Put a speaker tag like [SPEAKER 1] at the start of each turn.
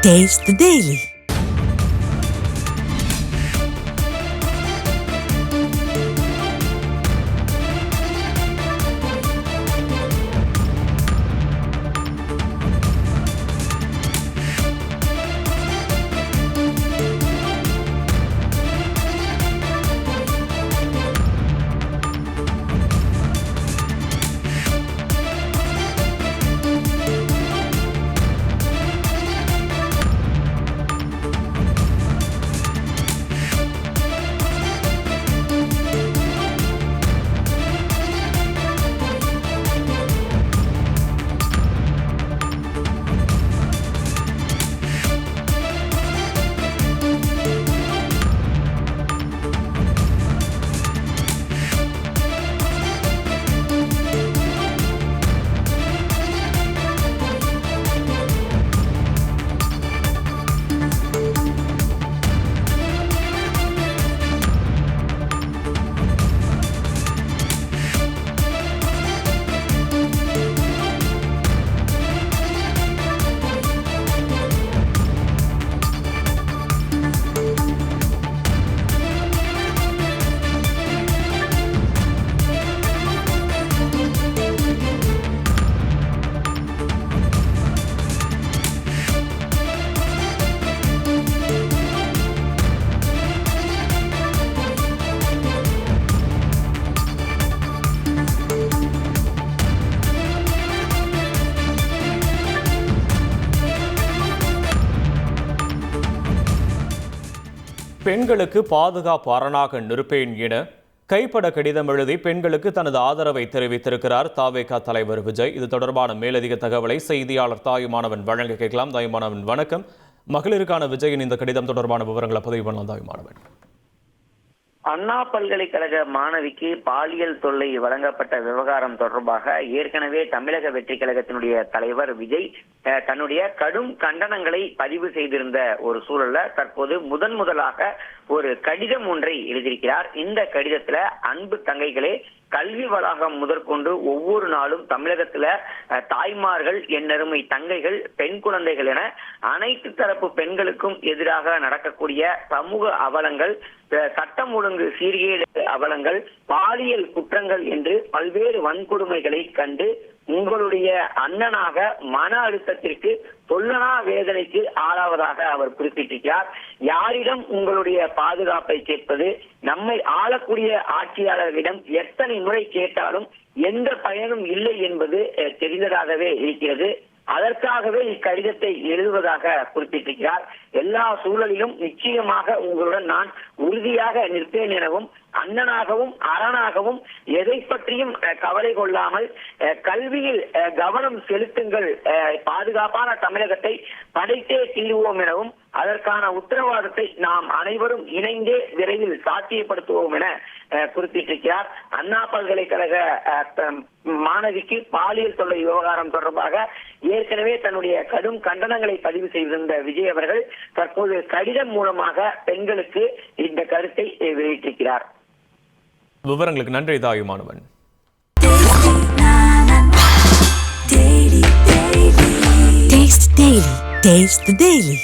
[SPEAKER 1] Taste the Daily.
[SPEAKER 2] பெண்களுக்கு பாதுகாப்பு அரணாக நிற்பேன் என கைப்பட கடிதம் எழுதி பெண்களுக்கு தனது ஆதரவை தெரிவித்திருக்கிறார் தாவேகா தலைவர் விஜய். இது தொடர்பான மேலதிக தகவலை செய்தியாளர் தாயுமானவன் வழங்க கேட்கலாம். தாயுமானவன் வணக்கம். மகளிருக்கான விஜயின் இந்த கடிதம் தொடர்பான விவரங்களை பதிவு பண்ணலாம் தாயுமானவன்.
[SPEAKER 3] அண்ணா பல்கலைக்கழக மாணவிக்கு பாலியல் தொல்லை வழங்கப்பட்ட விவகாரம் தொடர்பாக ஏற்கனவே தமிழக வெற்றி கழகத்தினுடைய தலைவர் விஜய் அஹ், தன்னுடைய கடும் கண்டனங்களை பதிவு செய்திருந்த ஒரு சூழல்ல தற்போது முதன் முதலாக ஒரு கடிதம் ஒன்றை எழுதியிருக்கிறார். இந்த கடிதத்துல அன்பு தங்கைகளே கல்வி வளாகம் முதற்கொண்டு ஒவ்வொரு நாளும் தமிழகத்துல தாய்மார்கள் என்னருமை தங்கைகள் பெண் குழந்தைகள் என அனைத்து தரப்பு பெண்களுக்கும் எதிராக நடக்கக்கூடிய சமூக அவலங்கள் அஹ், சட்டம் ஒழுங்கு சீர்கேடு அவலங்கள் பாலியல் குற்றங்கள் என்று பல்வேறு வன்கொடுமைகளை கண்டு உங்களுடைய அண்ணனாக மன அழுத்தத்திற்கு சொல்லனா வேதனைக்கு ஆளாவதாக அவர் குறிப்பிட்டிருக்கிறார். யாரிடம் உங்களுடைய பாதுகாப்பை கேட்பது நம்மை ஆளக்கூடிய ஆட்சியாளர்களிடம் எத்தனை முறை கேட்டாலும் எந்த பயனும் இல்லை என்பது அஹ், தெரிந்ததாகவே இருக்கிறது. அதற்காகவே இக்கடிதத்தை எழுதுவதாக குறிப்பிட்டிருக்கிறார். எல்லா சூழலிலும் நிச்சயமாக உங்களுடன் நான் உறுதியாக நிற்பேன் எனவும் அண்ணனாகவும் அரணாகவும் எதை பற்றியும் கவலை கொள்ளாமல் கல்வியில் கவனம் செலுத்துங்கள் பாதுகாப்பான தமிழகத்தை படைத்தே தீர்வோம் எனவும் அதற்கான உத்தரவாதத்தை நாம் அனைவரும் இணைந்தே விரைவில் சாத்தியப்படுத்துவோம் என அஹ், குறிப்பிட்டிருக்கிறார். அண்ணா பல்கலைக்கழக அஹ், மாணவிக்கு பாலியல் தொல்லை விவகாரம் தொடர்பாக ஏற்கனவே தன்னுடைய கடும் கண்டனங்களை பதிவு செய்திருந்த விஜய் அவர்கள் தற்போது கடிதம் மூலமாக பெண்களுக்கு இந்த கருத்தை வெளியிட்டிருக்கிறார்
[SPEAKER 2] விவரங்களுக்கு நன்றி Thayumanavan
[SPEAKER 1] Taste Daily. Taste the Daily.